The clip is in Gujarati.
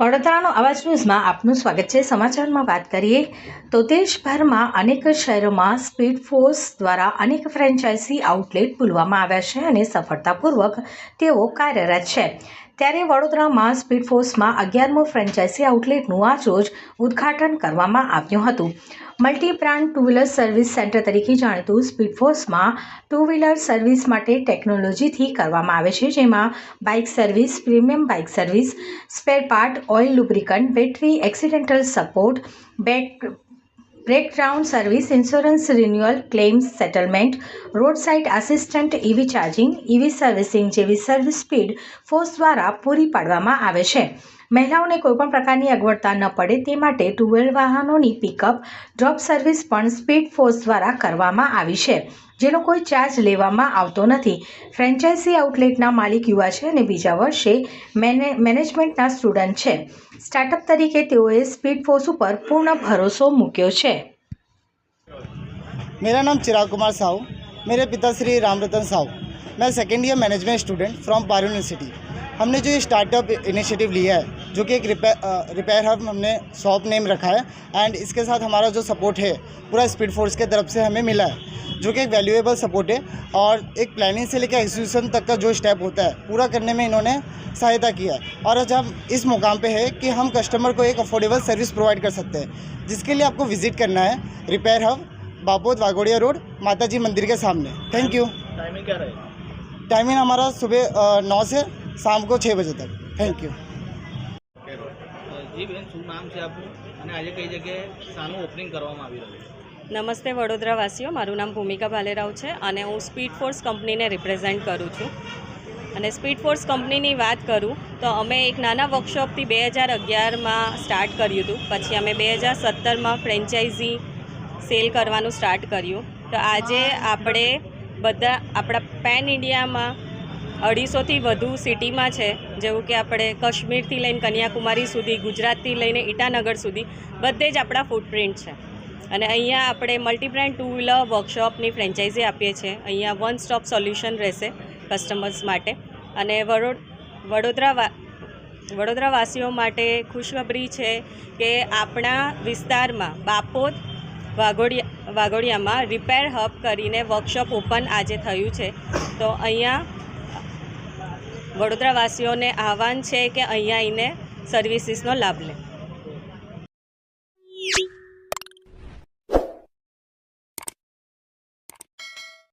વડોદરાનો અવાજ ન્યૂઝમાં આપનું સ્વાગત છે. સમાચારમાં વાત કરીએ તો દેશભરમાં અનેક શહેરોમાં સ્પીડ ફોર્સ દ્વારા અનેક ફ્રેન્ચાઇઝી આઉટલેટ ખોલવામાં આવ્યા છે અને સફળતાપૂર્વક તેઓ કાર્યરત છે. ત્યારે વડોદરામાં સ્પીડ ફોર્સમાં અગિયારમો ફ્રેન્ચાઇઝી આઉટલેટનું આજરોજ ઉદ્ઘાટન કરવામાં આવ્યું હતું. Multi brand two wheeler service centre તરીકે જાણીતું સ્પીડ ફોર્સમાં ટુ વ્હીલર સર્વિસ માટે ટેકનોલોજીથી કરવામાં આવે છે. જેમાં bike service premium bike service spare part oil lubricant battery accidental support back breakdown service insurance renewal claims settlement road side assistant EV charging EV servicing જેવી સર્વિસ સ્પીડ ફોર્સ દ્વારા પૂરી પાડવામાં આવે છે. મહિલાઓને કોઈપણ પ્રકારની અગવડતા ન પડે તે માટે ટુ વ્હીલર વાહનોની પિકઅપ ડ્રોપ સર્વિસ પણ સ્પીડ ફોર્સ દ્વારા કરવામાં આવી છે જેનો કોઈ ચાર્જ લેવામાં આવતો નથી ફ્રેન્ચાઇઝી આઉટલેટના માલિક યુવા છે અને બીજા વર્ષે મેને મેનેજમેન્ટના સ્ટુડન્ટ છે સ્ટાર્ટઅપ તરીકે તેઓએ સ્પીડ ફોર્સ ઉપર પૂર્ણ ભરોસો મૂક્યો છે मेरा नाम चिराग कुमार साहू मेरे पिता श्री राम रतन साहू मैं second year management student from Parul university हमने जो ये स्टार्टअप इनिशिएटिव लिया है जो कि एक रिपेयर रिपेयर हब हमने शॉप नेम रखा है एंड इसके साथ हमारा जो सपोर्ट है पूरा स्पीड फोर्स के तरफ़ से हमें मिला है जो कि एक वैल्यूएबल सपोर्ट है और एक प्लानिंग से लेकर एग्जीक्यूशन तक का जो स्टेप होता है पूरा करने में इन्होंने सहायता किया है। और आज हम इस मुकाम पे है कि हम कस्टमर को एक अफोर्डेबल सर्विस प्रोवाइड कर सकते हैं जिसके लिए आपको विज़िट करना है repair hub Bapod Waghodia road Mata ji मंदिर के सामने। थैंक यू टाइमिंग क्या रहेगी? टाइमिंग हमारा सुबह नौ से शाम को छः बजे तक થેન્ક યુ જી બેન શું નામ છે આપનું અને આજે કઈ જગ્યાએ શાનું ઓપનિંગ કરવામાં આવી રહ્યું છે નમસ્તે વડોદરાવાસીઓ મારું નામ ભૂમિકા ભાલેરાવ છે અને હું સ્પીડ ફોર્સ કંપનીને રિપ્રેઝેન્ટ કરું છું અને સ્પીડ ફોર્સ કંપનીની વાત કરું તો અમે એક નાના વર્કશોપથી બે હજાર અગિયારમાં સ્ટાર્ટ કર્યું હતું પછી અમે બે હજાર સત્તરમાં ફ્રેન્ચાઇઝી સેલ કરવાનું સ્ટાર્ટ કર્યું તો આજે આપણે બધા આપણા પેન ઇન્ડિયામાં અઢીસોથી વધુ સિટીમાં છે, જેવું કે આપણે કાશ્મીરથી લઈને કન્યાકુમારી સુધી, ગુજરાતથી લઈને ઈટાનગર સુધી, બધે જ આપણા ફૂટપ્રિન્ટ છે. અને અહીંયા આપણે મલ્ટીબ્રાન્ડ ટુ વ્હીલર વર્કશોપની ફ્રેન્ચાઇઝી આપીએ છીએ. અહીંયા વન સ્ટોપ સોલ્યુશન રહેશે કસ્ટમર્સ માટે. અને વડોદ વડોદરા વડોદરાવાસીઓ માટે ખુશખબરી છે કે આપણા વિસ્તારમાં બાપોદ, વાઘોડિયા, વાઘોડિયામાં રિપેર હબ કરીને વર્કશોપ ઓપન આજે થયું છે. તો અહીંયા વડોદરાવાસીઓને આહવાન છે કે અહીંયા આવીને સર્વિસીસનો લાભ લે.